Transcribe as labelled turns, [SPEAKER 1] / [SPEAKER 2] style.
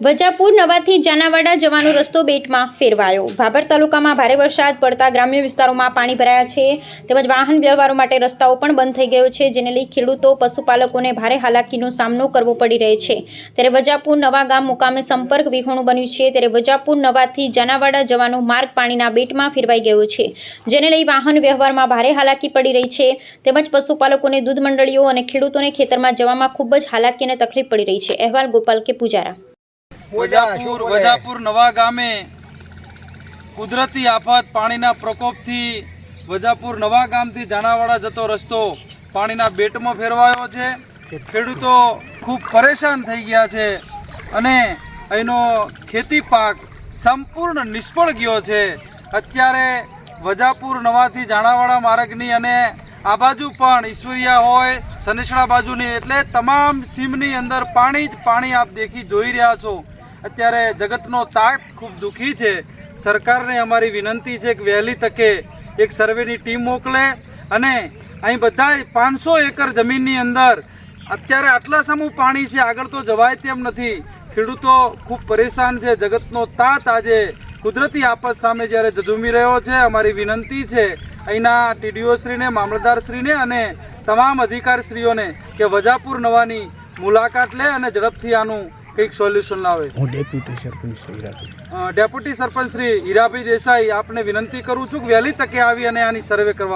[SPEAKER 1] વજાપુર નવાથી જાનાવાડા જવાનો રસ્તો બેટમાં ફેરવાયો. ભાભર તાલુકામાં ભારે વરસાદ પડતા ગ્રામ્ય વિસ્તારોમાં પાણી ભરાયા છે. તેમજ વાહન વ્યવહારો માટે રસ્તાઓ પણ બંધ થઈ ગયો છે, જેને લઈ ખેડૂતો, પશુપાલકોને ભારે હાલાકીનો સામનો કરવો પડી રહ્યો છે. ત્યારે વજાપુર નવા ગામ મુકામે સંપર્ક વિહોણું બન્યું છે. ત્યારે વજાપુર નવાથી જાનાવાડા જવાનો માર્ગ પાણીના બેટમાં ફેરવાઈ ગયો છે, જેને લઈ વાહન વ્યવહારમાં ભારે હાલાકી પડી રહી છે. તેમજ પશુપાલકોને દૂધ મંડળીઓ અને ખેડૂતોને ખેતરમાં જવામાં ખૂબ જ હાલાકી અને તકલીફ પડી રહી છે. અહેવાલ ગોપાલ કે પૂજારા.
[SPEAKER 2] વજાપુર વજાપુર નવા ગામે કુદરતી આફત પાણીના પ્રકોપથી વજાપુર નવા ગામથી જાણાવાડા જતો રસ્તો પાણીના બેટમાં ફેરવાયો છે. ખેડૂતો ખૂબ પરેશાન થઈ ગયા છે અને અહીંનો ખેતી પાક સંપૂર્ણ નિષ્ફળ ગયો છે. અત્યારે વજાપુર નવાથી જાણાવાડા માર્ગની અને આ બાજુ પણ ઈશ્વરિયા હોય સનેસડા બાજુની એટલે તમામ સીમની અંદર પાણી જ પાણી આપ દેખી જોઈ રહ્યા છો. અત્યારે જગતનો તાક ખૂબ દુઃખી છે. સરકારને અમારી વિનંતી છે કે વહેલી તકે એક સર્વેની ટીમ મોકલે અને અહીં બધા પાંચસો એકર જમીનની અંદર અત્યારે આટલા સમૂહ પાણી છે, આગળ તો જવાય તેમ નથી. ખેડૂતો ખૂબ પરેશાન છે. જગતનો તાત આજે કુદરતી આફત સામે જ્યારે ઝઝુમી રહ્યો છે, અમારી વિનંતી છે અહીંના ટીડીઓશ્રીને મામલતદારશ્રીને અને તમામ અધિકારીશ્રીઓને કે વજાપુર નવાની મુલાકાત લે અને ઝડપથી આનું કંઈક સોલ્યુશન લાવે
[SPEAKER 3] હું ડેપ્યુટી સરપંચ શ્રી હીરાભાઈ.
[SPEAKER 2] ડેપ્યુટી સરપંચ શ્રી હીરાભાઈ દેસાઈ આપને વિનંતી કરું છું કે વહેલી તકે આવી અને આની સર્વે કરવા